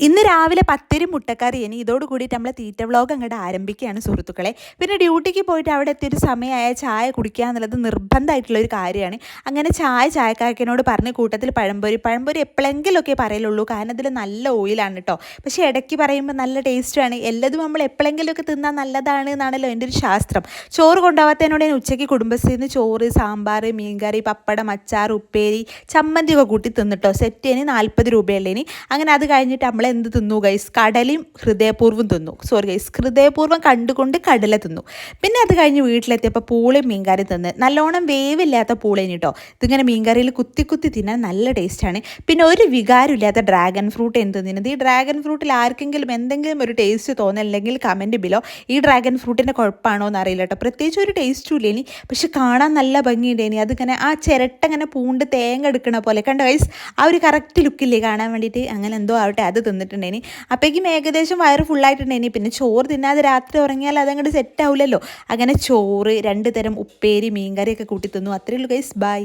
ഇന്ന് രാവിലെ പത്തിരി മുട്ടക്കറി. ഇനി ഇതോട് കൂടിയിട്ട് നമ്മൾ തീറ്റ വ്ളോഗ് അങ്ങോട്ട് ആരംഭിക്കുകയാണ് സുഹൃത്തുക്കളെ. പിന്നെ ഡ്യൂട്ടിക്ക് പോയിട്ട് അവിടെ എത്തിയൊരു സമയമായ ചായ കുടിക്കുക എന്നുള്ളത് നിർബന്ധമായിട്ടുള്ള ഒരു കാര്യമാണ്. അങ്ങനെ ചായ ചായക്കാരനോട് പറഞ്ഞ് കൂട്ടത്തിൽ പഴംപൊരി. പഴംപൊരി എപ്പോഴെങ്കിലുമൊക്കെ പറയലുള്ളൂ. കാരണം അതിൽ നല്ല ഓയിലാണ് കേട്ടോ പക്ഷേ ഇടയ്ക്ക് പറയുമ്പോൾ നല്ല ടേസ്റ്റാണ് എല്ലതും നമ്മൾ എപ്പോഴെങ്കിലുമൊക്കെ തിന്നാൽ നല്ലതാണ് എന്നാണല്ലോ എന്റെ ഒരു ശാസ്ത്രം. ചോറ് കൊണ്ടുപോകാത്തതിനോട് ഞാൻ ഉച്ചയ്ക്ക് കുടുംബശ്രീയിൽ നിന്ന് ചോറ് സാമ്പാർ മീൻകറി പപ്പടം അച്ചാർ ഉപ്പേരി ചമ്മന്തി ഒക്കെ കൂട്ടി തിന്നിട്ടോ. സെറ്റ് ഇനി നാൽപ്പത് ഇനി. അങ്ങനെ അത് കഴിഞ്ഞിട്ട് നമ്മൾ എന്ത് തിന്നു ഗൈസ് കടലയും ഹൃദയപൂർവം തിന്നു. സോറി ഗൈസ് ഹൃദയപൂർവം കണ്ടുകൊണ്ട് കടല തിന്നു. പിന്നെ അത് കഴിഞ്ഞ് വീട്ടിലെത്തിയപ്പോൾ പൂളയും മീൻകറി തിന്ന്. നല്ലോണം വേവില്ലാത്ത പൂളേനി കേട്ടോ ഇതിങ്ങനെ മീൻകറിയിൽ കുത്തി കുത്തി തിന്നാൻ നല്ല ടേസ്റ്റാണ് പിന്നെ ഒരു വികാരമില്ലാത്ത ഡ്രാഗൺ ഫ്രൂട്ട് എന്ത് തിന്നുന്നത് ഈ ഡ്രാഗൺ ഫ്രൂട്ടിൽ ആർക്കെങ്കിലും എന്തെങ്കിലും ഒരു ടേസ്റ്റ് തോന്നില്ലെങ്കിൽ കമന്റ് ബിലോ ഈ ഡ്രാഗൺ ഫ്രൂട്ടിന്റെ കുഴപ്പമാണോ എന്ന് അറിയില്ല കേട്ടോ പ്രത്യേകിച്ച് ഒരു ടേസ്റ്റും ഇല്ലേനി പക്ഷെ കാണാൻ നല്ല ഭംഗിയുണ്ടേനി അതിങ്ങനെ ആ ചിരട്ട ഇങ്ങനെ പൂണ്ട് തേങ്ങ എടുക്കണ പോലെ. കണ്ടോ ഗൈസ് ആ ഒരു കറക്റ്റ് ലുക്കില്ലേ കാണാൻ വേണ്ടിയിട്ട്? അങ്ങനെ എന്തോ ആവട്ടെ അത് തിന്നിട്ടുണ്ടേനി അപ്പോഴേക്കും ഏകദേശം വയറ് ഫുള്ളായിട്ടുണ്ടേനി പിന്നെ ചോറ് തിന്നാതെ രാത്രി ഉറങ്ങിയാൽ അതങ്ങോട്ട് സെറ്റ് ആവില്ലല്ലോ അങ്ങനെ ചോറ് രണ്ട് തരം ഉപ്പേരി മീൻകറിയൊക്കെ കൂട്ടി തിന്നു. അത്രയുള്ളൂ ഗൈസ് ബൈ